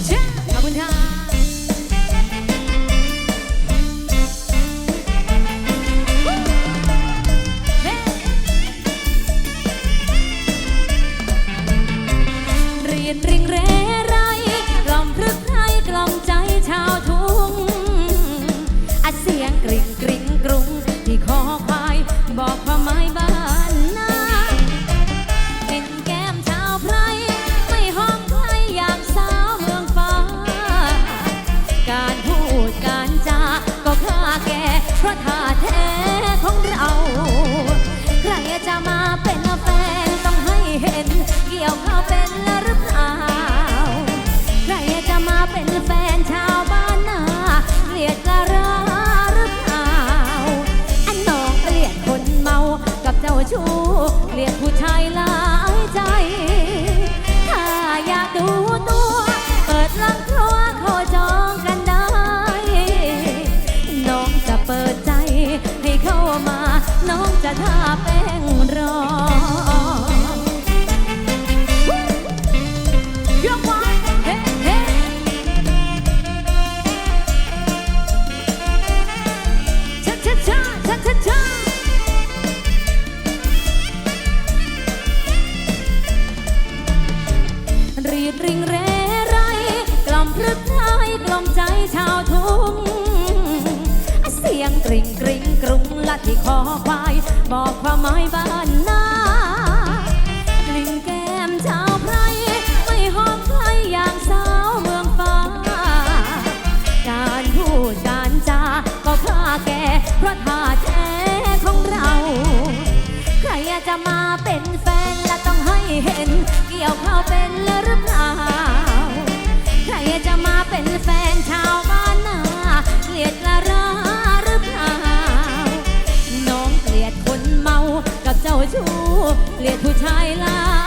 자, 가보자. เรียกผู้ชายหลายใจ ที่คอควาย บอกความหมายบ้านนากลิ่นแก้มชาวไพรไม่หอมใครอย่างสาวเมืองฟ้า การพูดการจาก็พลาแกเพราะท่าแท้ของเรา ใครจะมาเป็นแฟนและต้องให้เห็น เกี่ยวข้าเป็นหรือเปล่า ชู้เลียดผู้ชายลา